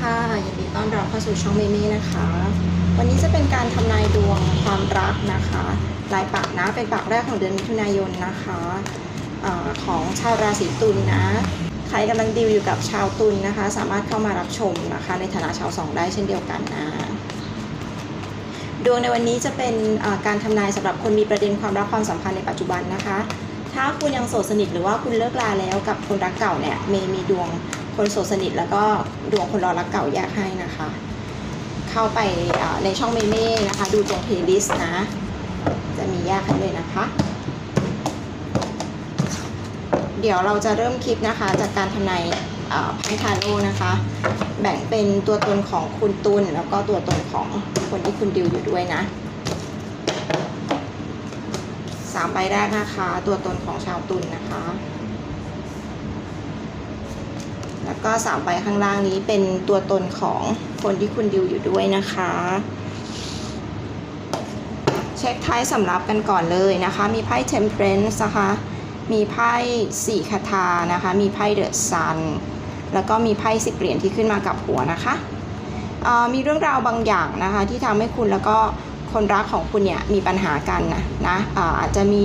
ค่ะยินดีต้อนรับเข้าสู่ช่องเมมี่นะคะ วันนี้จะเป็นการทำนายดวงความรักนะคะรายปักนะเป็นปักแรกของเดือนมิถุนายนนะคะออของชาวราศีตุลนะใครกำลังดีลอยู่กับชาวตุลนะคะ สามารถเข้ามารับชมนะคะ ในฐานะชาวสองได้เช่นเดียวกันนะดวงในวันนี้จะเป็นการทำนายสำหรับคนมีประเด็นความรักความสัมพันธ์ในปัจจุบันนะคะ ถ้าคุณยังโสดสนิทหรือว่าคุณเลิกลาแล้วกับคนรักเก่าเนี่ยเมย์มีดวง คนโสดสนิท แล้วก็ดวงคนรอรักเก่าแยกให้นะคะ เข้าไปในช่องเมเม่นะคะ ดูตรงเพลย์ลิสต์นะ จะมีแยกให้เลยนะคะ เดี๋ยวเราจะเริ่มคลิปนะคะ จากการทำนายไพ่ทาโร่นะคะ แบ่งเป็นตัวตนของคุณตุลแล้วก็ตัวตนของคนที่คุณดิวอยู่ด้วยนะสามใบแรกนะคะ ตัวตนของชาวตุลนะคะ แล้วก็สามใบข้างล่างนี้เป็นตัวตนของคนที่คุณดิวอยู่ด้วยนะคะ เช็คท้ายสำรับกันก่อนเลยนะคะ มีไพ่ Temperance นะคะ มีไพ่สี่คาถานะคะ มีไพ่ The Sun แล้วก็มีไพ่สิบเหรียญที่ขึ้นมากับหัวนะคะมีเรื่องราวบางอย่างนะคะที่ทำให้คุณแล้วก็คนรักของคุณเนี่ยมีปัญหากันนะนะอาอาจจะมี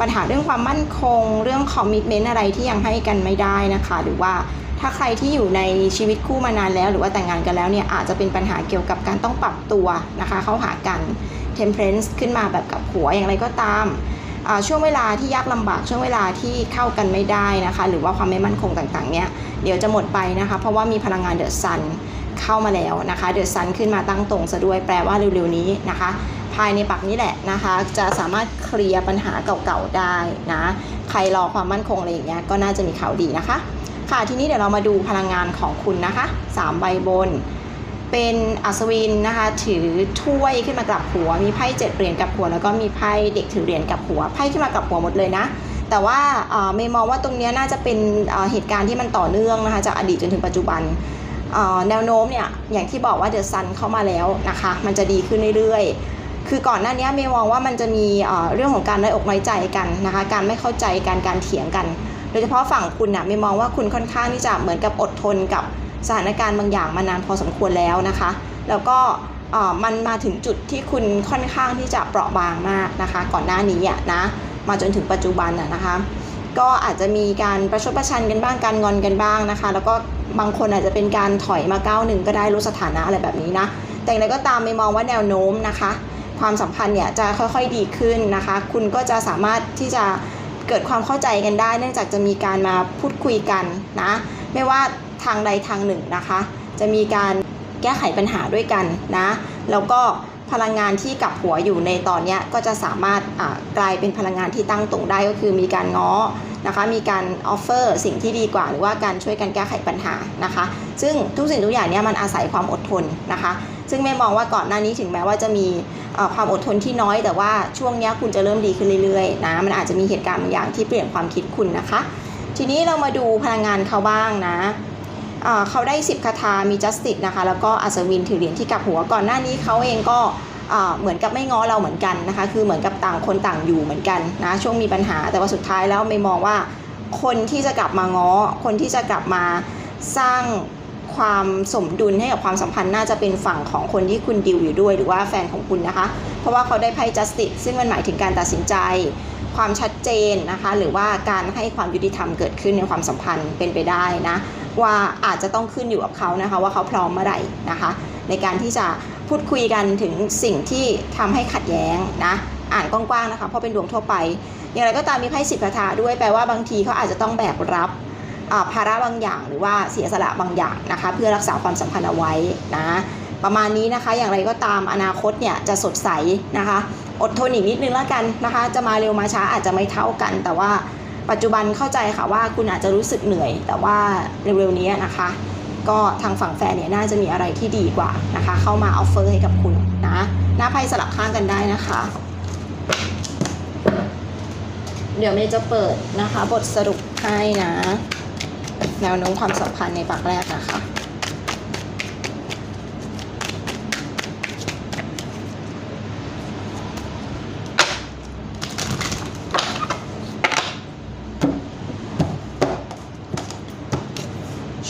ปัญหาเรื่องความมั่นคง เรื่องคอมมิชเมนต์อะไรที่ยังให้กันไม่ได้นะคะ หรือว่า ถ้าใครที่อยู่ในชีวิตคู่มานานแล้ว หรือว่าแต่งงานกันแล้วเนี่ยอาจจะเป็นปัญหาเกี่ยวกับการต้องปรับตัวนะคะเข้าหากัน Temperance ขึ้นมาแบบกับหัวอย่างไรก็ตามช่วงเวลาที่ยากลำบากช่วงเวลาที่เข้ากันไม่ได้นะคะ หรือว่าความไม่มั่นคงต่างๆเนี้ยเดี๋ยวจะหมดไปนะคะ เพราะว่ามีพลังงานเดอะซันเข้ามาแล้วนะคะ เดอะซันขึ้นมาตั้งตรงซะด้วยแปลว่าเร็วๆนี้นะคะ ภายในปักนี้แหละนะคะ จะสามารถเคลียร์ปัญหาเก่าๆได้นะ ใครรอความมั่นคงอะไรอย่างเงี้ยก็น่าจะมีข่าวดีนะคะ ค่ะทีนี้เดี๋ยวเรามาดูพลังงานของคุณนะคะสามใบบน เป็นอัศวินนะคะ ถือถ้วยขึ้นมากลับหัว มีไพ่เจ็ดเหรียญกับหัว แล้วก็มีไพ่เด็กถือเหรียญกับหัวไพ่ขึ้นมากลับหัวหมดเลยนะแต่ว่าเอ่มย์มองว่าตรงนี้น่าจะเป็นเหตุการณ์ที่มันต่อเนื่องนะคะจากอดีตจนถึงปัจจุบันแนวโน้มเนี่ยอย่างที่บอกว่าเดอะซันเข้ามาแล้วนะคะ มันจะดีขึ้นเรื่อยๆ คือก่อนหน้านี้เมย์มองว่ามันจะมีเอ่อเรื่องของการน้อยอกน้อยใจกันนะคะ การไม่เข้าใจกันการเถียงกัน โดยเฉพาะฝั่งคุณนะเมย์มองว่าคุณค่อนข้างที่จะเหมือนกับอดทนกับสถานการณ์บางอย่างมานานพอสมควรแล้วนะคะ แล้วก็มันมาถึงจุดที่คุณค่อนข้างที่จะเปราะบางมากนะคะ ก่อนหน้านี้อะนะมาจนถึงปัจจุบันอะนะคะก็อาจจะมีการประชดประชันกันบ้างการงอนกันบ้างนะคะ แล้วก็บางคนอาจจะเป็นการถอยมาก้าวหนึ่งก็ได้ลดสถานะอะไรแบบนี้นะ แต่อย่างไรก็ตามไม่มองว่าแนวโน้มนะคะ ความสัมพันธ์เนี่ยจะค่อยๆดีขึ้นนะคะ คุณก็จะสามารถที่จะ เกิดความเข้าใจกันได้ เนื่องจากจะมีการมาพูดคุยกันนะ ไม่ว่าทางใดทางหนึ่งนะคะ จะมีการแก้ไขปัญหาด้วยกันนะ แล้วก็พลังงานที่กับหัวอยู่ในตอนนี้ก็จะสามารถกลายเป็นพลังงานที่ตั้งตรงได้ก็คือมีการง้อนะคะ มีการออฟเฟอร์สิ่งที่ดีกว่า หรือว่าการช่วยกันแก้ไขปัญหานะคะ ซึ่งทุกสิ่งทุกอย่างเนี้ยมันอาศัยความอดทนนะคะ ซึ่งแม่มองว่าก่อนหน้านี้ถึงแม้ว่าจะมีความอดทนที่น้อย แต่ว่าช่วงนี้คุณจะเริ่มดีขึ้นเรื่อยๆนะมันอาจจะมีเหตุการณ์บางอย่างที่เปลี่ยนความคิดคุณนะคะ ทีนี้เรามาดูพลังงานเขาบ้างนะเอ่อเขาได้ 10คาถามี justice นะคะ แล้วก็อัศวินถือเหรียญที่กับหัวก่อนหน้านี้เขาเองก็เอ่อเหมือนกับไม่ง้อเราเหมือนกันนะคะ คือเหมือนกับต่างคนต่างอยู่เหมือนกันนะช่วงมีปัญหาแต่ว่าสุดท้ายแล้วไม่มองว่าคนที่จะกลับมาง้อ คนที่จะกลับมาสร้าง ความสมดุลให้กับความสัมพันธ์น่าจะเป็นฝั่งของคนที่คุณดิวอยู่ด้วย หรือว่าแฟนของคุณนะคะ เพราะว่าเขาได้ไพ่ justice ซึ่งมันหมายถึงการตัดสินใจ ความชัดเจนนะคะ หรือว่าการให้ความยุติธรรมเกิดขึ้นในความสัมพันธ์เป็นไปได้นะว่าอาจจะต้องขึ้นอยู่กับเขานะคะ ว่าเขาพร้อมเมื่อไหร่นะคะ ในการที่จะพูดคุยกันถึงสิ่งที่ทำให้ขัดแย้งนะอ่านกว้างๆนะคะเพราะเป็นดวงทั่วไป อย่างไรก็ตามมีไพ่สิบคาถาด้วยแปลว่าบางทีเขาอาจจะต้องแบกรับ ภาระบางอย่าง หรือว่าเสียสละบางอย่างนะคะ เพื่อรักษาความสัมพันธ์เอาไว้นะประมาณนี้นะคะ อย่างไรก็ตามอนาคตเนี่ยจะสดใสนะคะ อดทนอีกนิดนึงแล้วกันนะคะ จะมาเร็วมาช้าอาจจะไม่เท่ากัน แต่ว่าปัจจุบันเข้าใจค่ะว่าคุณอาจจะรู้สึกเหนื่อย แต่ว่าเร็วๆนี้นะคะ ก็ทางฝั่งแฟนเนี่ยน่าจะมีอะไรที่ดีกว่านะคะ เข้ามาออฟเฟอร์ให้กับคุณนะหน้าไพ่สลับข้างกันได้นะคะ เดี๋ยวเมย์จะเปิดนะคะ บทสรุปให้นะ แนวโน้มความสัมพันธ์ในปักแรกนะคะ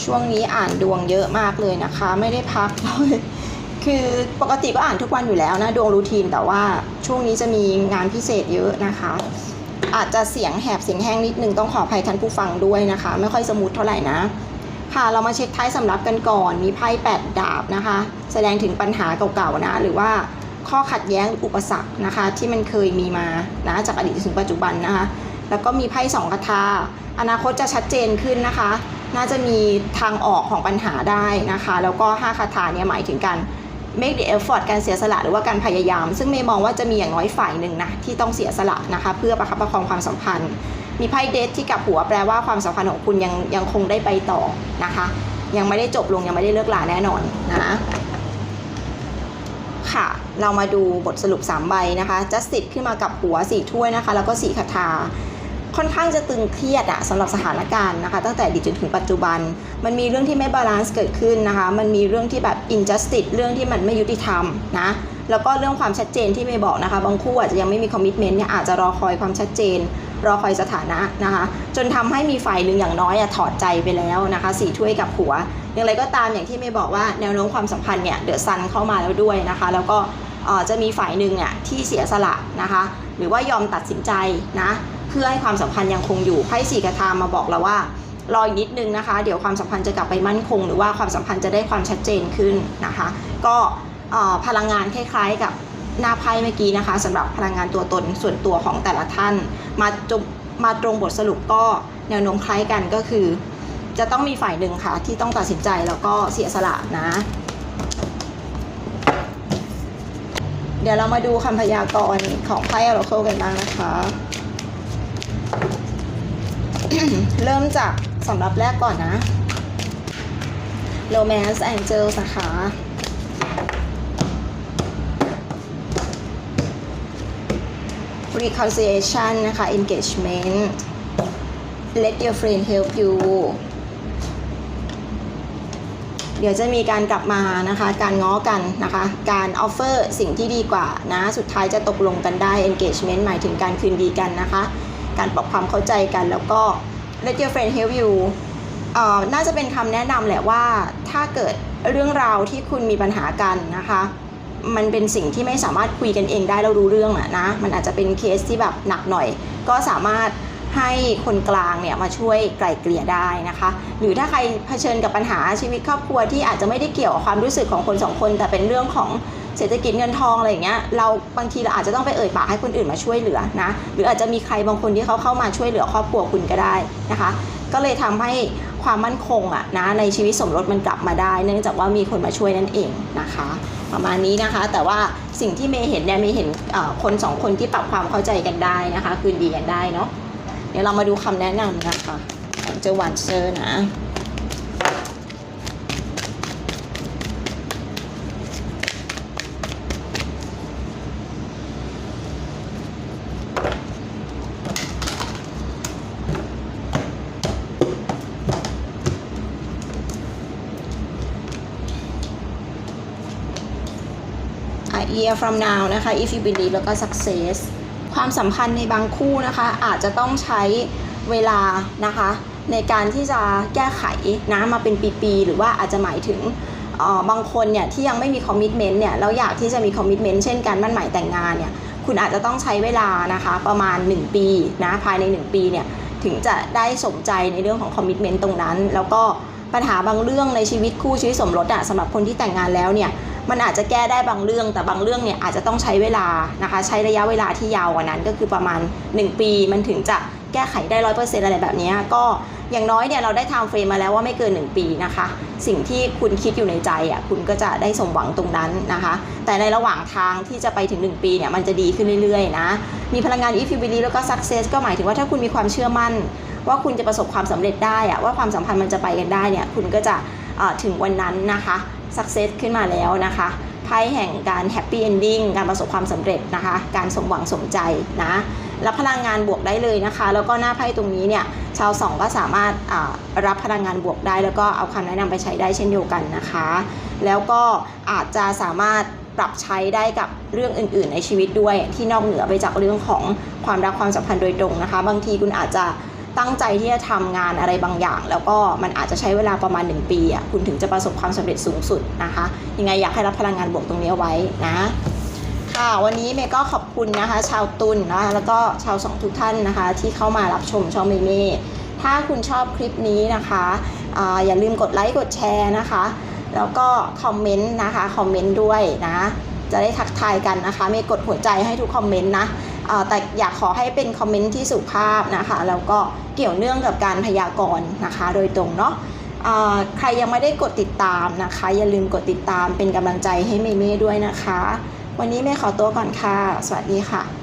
ช่วงนี้อ่านดวงเยอะมากเลยนะคะ ไม่ได้พักเลยคือปกติก็อ่านทุกวันอยู่แล้วนะ ดวงรูทีนแต่ว่าช่วงนี้จะมีงานพิเศษเยอะนะคะ อาจจะเสียงแหบเสียงแห้งนิดนึงต้องขออภัยท่านผู้ฟังด้วยนะคะ ไม่ค่อยสมูทเท่าไหร่นะ ค่ะเรามาเช็คท้ายสำรับกันก่อน มีไพ่แปดดาบนะคะ แสดงถึงปัญหาเก่าๆนะ หรือว่าข้อขัดแย้งอุปสรรคนะคะ ที่มันเคยมีมานะจากอดีตถึงปัจจุบันนะคะ แล้วก็มีไพ่สองคาถาอนาคตจะชัดเจนขึ้นนะคะ น่าจะมีทางออกของปัญหาได้นะคะ แล้วก็ห้าคาถาเนี่ยหมายถึงการ make the effort การเสียสละหรือว่าการพยายาม ซึ่งเมย์มองว่าจะมีอย่างน้อยฝ่ายหนึ่งนะที่ต้องเสียสละนะคะ เพื่อประคับประคองความสัมพันธ์ มีไพ่เดทที่กับหัวแปลว่าความสัมพันธ์ของคุณยังยังคงได้ไปต่อนะคะ ยังไม่ได้จบลงยังไม่ได้เลิกลาแน่นอนนะค่ะ เรามาดูบทสรุป 3 ใบนะคะ justice ขึ้นมากับหัว4ถ้วยนะคะ แล้วก็4คาถา ค่อนข้างจะตึงเครียดอะสำหรับสถานการณ์นะคะ ตั้งแต่ดีจนถึงปัจจุบัน มันมีเรื่องที่ไม่บาลานซ์เกิดขึ้นนะคะ มันมีเรื่องที่แบบ injustice เรื่องที่มันไม่ยุติธรรมนะแล้วก็เรื่องความชัดเจนที่ไม่บอกนะคะ บางคู่อาจจะยังไม่มีคอมมิชเมนต์เนี่ยอาจจะรอคอยความชัดเจน รอคอยสถานะนะคะ จนทำให้มีฝ่ายหนึ่งอย่างน้อยอะถอดใจไปแล้วนะคะสี่ถ้วยกับหัว อย่างไรก็ตามอย่างที่ไม่บอกว่าแนวโน้มความสัมพันธ์เนี่ยเดือดซันเข้ามาแล้วด้วยนะคะ แล้วก็ จะมีฝ่ายหนึ่งอะที่เสียสละนะคะ หรือว่ายอมตัดสินใจนะเพื่อให้ความสัมพันธ์ยังคงอยู่ไพ่สี่กระทามาบอกเราว่ารออีกนิดนึงนะคะ เดี๋ยวความสัมพันธ์จะกลับไปมั่นคง หรือว่าความสัมพันธ์จะได้ความชัดเจนขึ้นนะคะ ก็พลังงานคล้ายๆ กับหน้าไพ่เมื่อกี้นะคะสำหรับพลังงานตัวตนส่วนตัวของแต่ละท่าน มาจบมาตรงบทสรุปก็แนวโน้มคล้ายกันก็คือ จะต้องมีฝ่ายหนึ่งค่ะที่ต้องตัดสินใจแล้วก็เสียสละนะ เดี๋ยวเรามาดูคำพยากรณ์ของไพ่ออราเคิลกันบ้างนะคะ เริ่มจากสำหรับแรกก่อนนะ Romance Angels นะคะรีคอนเ c i l i a t i o n นะคะ engagement let your friend help you เดี๋ยวจะมีการกลับมานะคะ การง้อกันนะคะ การออฟเฟอร์สิ่งที่ดีกว่านะ สุดท้ายจะตกลงกันได้ engagement หมายถึงการคืนดีกันนะคะ การปรับความเข้าใจกันแล้วก็ let your friend help you อ่อน่าจะเป็นคำแนะนำแหละว่าถ้าเกิดเรื่องราวที่คุณมีปัญหากันนะคะ มันเป็นสิ่งที่ไม่สามารถคุยกันเองได้แล้วรู้เรื่องอะนะ มันอาจจะเป็นเคสที่แบบหนักหน่อย ก็สามารถ ให้คนกลางเนี่ยมาช่วยไกล่เกลี่ยได้นะคะ หรือถ้าใครเผชิญกับปัญหาชีวิตครอบครัวที่อาจจะไม่ได้เกี่ยวกับความรู้สึกของคนสองคน แต่เป็นเรื่องของเศรษฐกิจเงินทองอะไรอย่างเงี้ยเราบางทีเราอาจจะต้องไปเอ่ยปากให้คนอื่นมาช่วยเหลือนะหรืออาจจะมีใครบางคนที่เขาเข้ามาช่วยเหลือครอบครัวคุณก็ได้นะคะ ก็เลยทำให้ความมั่นคงอะนะในชีวิตสมรสมันกลับมาได้ เนื่องจากว่ามีคนมาช่วยนั่นเองนะคะ ประมาณนี้นะคะ แต่ว่าสิ่งที่เมย์เห็นเนี่ยเมย์เห็นคนสองคนที่ปรับความเข้าใจกันได้นะคะ คืนดีกันได้เนาะ เดี๋ยวเรามาดูคำแนะนำนะคะของเจาวันเซอร์นะ a year from now นะคะ if you believe แล้วก็ success ความสัมพันธ์ในบางคู่นะคะอาจจะต้องใช้เวลานะคะในการที่จะแก้ไขนะมาเป็นปีๆหรือว่าอาจจะหมายถึงบางคนเนี่ยที่ยังไม่มีคอมมิชเมนต์เนี่ยแล้วอยากที่จะมีคอมมิชเมนต์เช่นการมั่นหมายแต่งงานเนี่ยคุณอาจจะต้องใช้เวลานะคะประมาณ 1 ปีนะภายใน 1 ปีเนี่ยถึงจะได้สมใจในเรื่องของคอมมิชเมนต์ตรงนั้น แล้วก็ปัญหาบางเรื่องในชีวิตคู่ชีวิตสมรสอะสำหรับคนที่แต่งงานแล้วเนี่ย มันอาจจะแก้ได้บางเรื่อง แต่บางเรื่องเนี่ยอาจจะต้องใช้เวลานะคะ ใช้ระยะเวลาที่ยาวกว่านั้น ก็คือประมาณ 1 ปีมันถึงจะแก้ไขได้ร้อยเปอร์เซ็นต์อะไรแบบนี้ก็อย่างน้อยเนี่ยเราได้ทม์เฟรมมาแล้วว่าไม่เกิน 1 ปีนะคะ สิ่งที่คุณคิดอยู่ในใจอะคุณก็จะได้สมหวังตรงนั้นนะคะ แต่ในระหว่างทางที่จะไปถึง 1 ปีเนี่ยมันจะดีขึ้นเรื่อยๆนะ มีพลังงาน if you believe แล้วก็ success ก็หมายถึงว่าถ้าคุณมีความเชื่อมั่น ว่าคุณจะประสบความสำเร็จได้อะว่าความสัมพันธ์มันจะไปกันได้เนี่ยคุณก็จะถึงวันนั้นนะคะ s u c c e s ขึ้นมาแล้วนะคะไพ่แห่งการ happy ending การประสบความสำเร็จนะคะ การสมหวังสมใจนะรับพลังงานบวกได้เลยนะคะ แล้วก็หน้าไพ่ตรงนี้เนี่ยชาวสองก็สามารถรับพลังงานบวกได้ แล้วก็เอาคำแนะนำไปใช้ได้เช่นเดียวกันนะคะ แล้วก็อาจจะสามารถปรับใช้ได้กับเรื่องอื่น ๆ ในชีวิตด้วยที่นอกเหนือไปจากเรื่องของความรักความสัมพันธ์โดยตรงนะคะ บางทีคุณอาจจะ ตั้งใจที่จะทำงานอะไรบางอย่าง แล้วก็มันอาจจะใช้เวลาประมาณ 1 ปีอะคุณถึงจะประสบความสำเร็จสูงสุดนะคะ ยังไงอยากให้รับพลังงานบวกตรงนี้เอาไว้นะค่ะวันนี้เมย์ก็ขอบคุณนะคะ ชาวตุลนนะคะแล้วก็ชาวสองทุกท่านนะคะ ที่เข้ามารับชมช่องเมย์เมย์ถ้าคุณชอบคลิปนี้นะคะออย่าลืมกดไลค์กดแชร์นะคะ แล้วก็คอมเมนต์นะคะคอมเมนต์ด้วยนะ จะได้ทักทายกันนะคะเมย์กดหัวใจให้ทุกคอมเมนต์นะ แต่อยากขอให้เป็นคอมเมนต์ที่สุภาพนะคะแล้วก็เกี่ยวเนื่องกับการพยากรณ์นะคะโดยตรงเนาะใครยังไม่ได้กดติดตามนะคะ อย่าลืมกดติดตามเป็นกำลังใจให้เมย์เมย์ด้วยนะคะ วันนี้เมย์ขอตัวก่อนค่ะ สวัสดีค่ะ